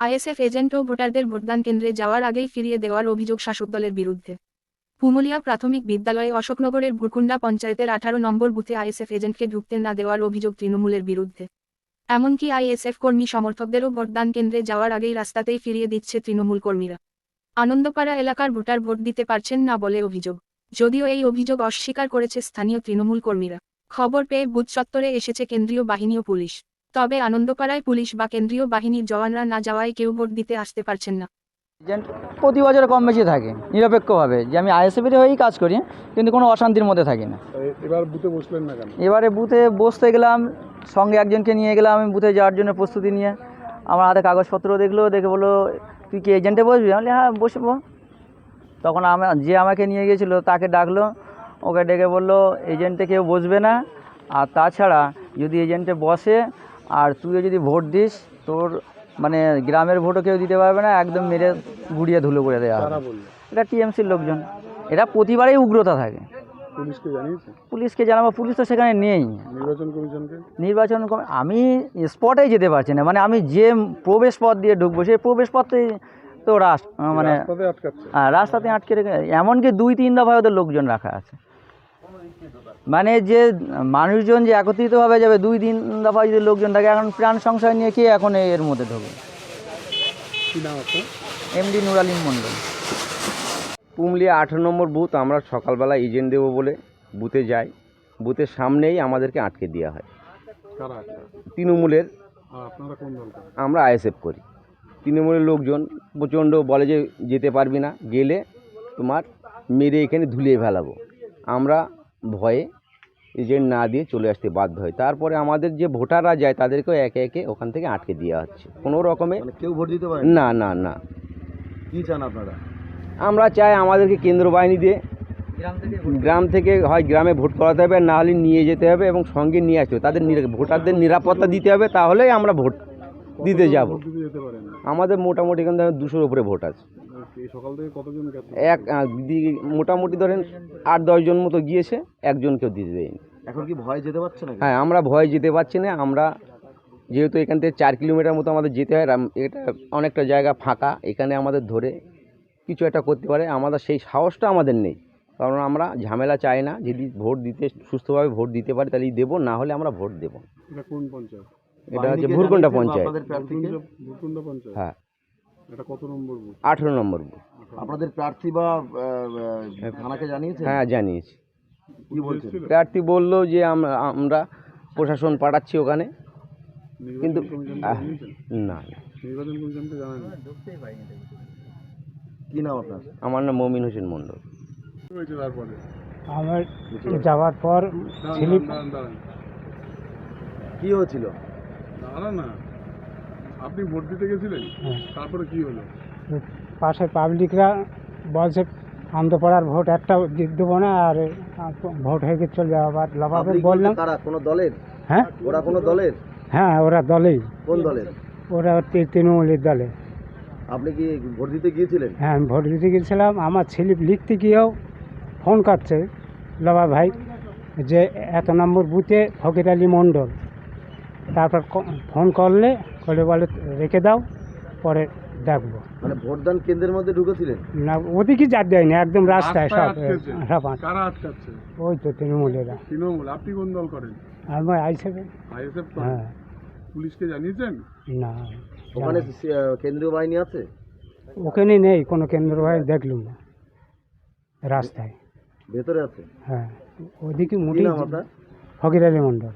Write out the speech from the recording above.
ISF agent ও ভোটারদের ভোটদান কেন্দ্রে যাওয়ার আগেই ফিরিয়ে দেওয়ার অভিযোগ শাসক দলের বিরুদ্ধে। পুমুলিয়া প্রাথমিক বিদ্যালয়ে অশোকনগরের ভুরকুন্ডা পঞ্চায়েতের আঠারো নম্বর বুথে আইএসএফ এজেন্টকে ঢুকতে না দেওয়ার অভিযোগ তৃণমূলের বিরুদ্ধে। এমনকি আইএসএফ কর্মী সমর্থকদেরও ভোটদান কেন্দ্রে যাওয়ার আগেই রাস্তাতেই ফিরিয়ে দিচ্ছে তৃণমূল কর্মীরা। আনন্দপাড়া এলাকার ভোটার ভোট দিতে পারছেন না বলে অভিযোগ। যদিও এই অভিযোগ অস্বীকার করেছে স্থানীয় তৃণমূল কর্মীরা। খবর পেয়ে বুথ চত্বরে এসেছে কেন্দ্রীয় বাহিনী ও পুলিশ। তবে আনন্দপাড়ায় পুলিশ বা কেন্দ্রীয় বাহিনীর জওয়ানরা না যাওয়ায় কেউ ভোট দিতে আসতে পারছেন না। এজেন্ট প্রতি বছর কম বেশি থাকে নিরপেক্ষভাবে যে আমি আইএসএফের হয়েই কাজ করি কিন্তু কোনো অশান্তির মধ্যে থাকি না। এবার বুথে বসলেন না কেন? এবারে বুথে বসতে গেলাম সঙ্গে একজনকে নিয়ে গেলাম আমি বুথে যাওয়ার জন্য প্রস্তুতি নিয়ে। আমার হাতে কাগজপত্র দেখল দেখে বলল তুই কি এজেন্টে বসবি? আমি হ্যাঁ বসবো। তখন আমার যে আমাকে নিয়ে গেছিল তাকে ডাকলো ওকে ডেকে বলল এজেন্টে কেউ বসবে না। আর তাছাড়া যদি এজেন্টে বসে আর তুইও যদি ভোট দিস তোর মানে গ্রামের ভোটও কেউ দিতে পারবে না একদম মেরে গুড়িয়ে ধুলো করে দেওয়া হবে। এটা টিএমসির লোকজন। এটা প্রতিবারেই উগ্রতা থাকে। পুলিশকে জানিয়েছে? পুলিশকে জানাব পুলিশ তো সেখানে নেই। নির্বাচন কমিশনকে? নির্বাচন কম- আমি স্পটেই যেতে পারছি না মানে আমি যে প্রবেশ পথ দিয়ে ঢুকবো সেই প্রবেশ পথে তো রাস মানে হ্যাঁ, রাস্তাতে আটকে রেখে এমনকি দুই তিন দফায় ওদের লোকজন রাখা আছে। মানে যে মানুষজন যে একত্রিতভাবে যাবে দুই দিন দফা যদি লোকজন থাকে এখন প্রাণ সংশয় নিয়ে কে এখন এর মধ্যে ঢোকে? এমডি নুরালিম মণ্ডল। পুমলিয়া আঠেরো নম্বর বুথ আমরা সকালবেলা এজেন্ট দেবো বলে বুথে যাই। বুথের সামনেই আমাদেরকে আটকে দেওয়া হয়। তৃণমূলের আর আপনারা কোন আমরা আইএসএফ করি। তৃণমূলের লোকজন প্রচণ্ড বলে যে যেতে পারবি না গেলে তোমার মেরে এখানে ধুলিয়ে ফেলাবো। আমরা ভয়ে এজেন্ট না দিয়ে চলে আসতে বাধ্য হয়। তারপরে আমাদের যে ভোটাররা যায় তাদেরকেও একে একে ওখান থেকে আটকে দেওয়া হচ্ছে। কোনো রকমে মানে কেউ ভোট দিতে পারে না না না। কি চান আপনারা? আমরা চাই আমাদেরকে কেন্দ্র বাহিনী দিয়ে। গ্রাম থেকে হয় গ্রামে ভোট করাতে হবে আর না হলে নিয়ে যেতে হবে এবং সঙ্গে নিয়ে আসতে হবে। তাদের ভোটারদের নিরাপত্তা দিতে হবে তাহলেই আমরা ভোট দিতে যাব। আমাদের মোটামুটি এখান থেকে দুশোর উপরে ভোট আছে। সকাল থেকে কতজন এক মোটামুটি ধরেন আট দশজন মতো গিয়েছে একজনকেও দিতে দেয়নি। এখন কি ভয় যেতে পারছে না হ্যাঁ আমরা ভয় যেতে পারছি না আমরা যেহেতু এখান থেকে চার কিলোমিটার মতো আমাদের যেতে হয় এটা অনেকটা জায়গা ফাঁকা এখানে আমাদের ধরে কিছু একটা করতে পারে আমাদের সেই সাহসটা আমাদের নেই। কারণ আমরা ঝামেলা চাই না যদি ভোট দিতে সুস্থভাবে ভোট দিতে পারি তাহলেই দেবো না হলে আমরা ভোট দেবো এটা কোন পঞ্চায়েত? এটা হচ্ছে ভুরকুন্ডা পঞ্চায়েত। আপনাদের পঞ্চায়েত? হ্যাঁ। এটা কত নম্বর আঠেরো নম্বর আপনাদের প্রার্থী বা থানাকে জানিয়েছেন? হ্যাঁ জানিয়েছি। কি বলছেন? প্রার্থী বলল যে আমরা আমরা প্রশাসন পাঠাচ্ছি ওখানে। কিন্তু না কি নাম আপনার? আমার নাম মমিন হোসেন মণ্ডল। আমার যাওয়ার পর স্লিপ কি হয়েছিল? দাঁড়ান না। আপনি ভোট দিতে গেছিলেন? হ্যাঁ। তারপরে কি হলো? পাশে পাবলিকরা বলছে আন্দোপাড়ার ভোট একটাও দি- দেবো না আর ভোট হয়ে গিয়ে চলে যাব আবার লাভাবে আপনি বললাম কারা কোনো দলের? হ্যাঁ? ওরা কোনো দলের? হ্যাঁ ওরা দলেই। কোন দলের? ওরা তৃণমূলের দলে। আপনি কি ভোট দিতে গিয়েছিলেন? হ্যাঁ আমি ভোট দিতে গিয়েছিলাম। আমার স্লিপ লিখতে গিয়েও ফোন করছে লবা ভাই যে এত নম্বর বুথে ফকির আলী মণ্ডল। তারপর ফোন করলে করলে বলে রেখে দাও পরে দেখব। মানে ভোটদান কেন্দ্রের মধ্যে ঢুকেছিলেন? না ওদিকে যা দেয়নি একদম রাস্তায় সব সব কারা আটকাচ্ছে? ওই তো তৃণমূলেরা। তৃণমূল আপনি কোন দল করেন? আমি আইসেবে আইএসএফ করেন হ্যাঁ। পুলিশকে জানিয়েছেন? না। ওখানে কেন্দ্রীয় বাহিনী আছে? ওখানে নেই কোনো কেন্দ্র ভাই দেখলুম না। রাস্তায়। ভেতরে আছে? হ্যাঁ। ওদিকে মোটেই ফকির আলী মণ্ডল।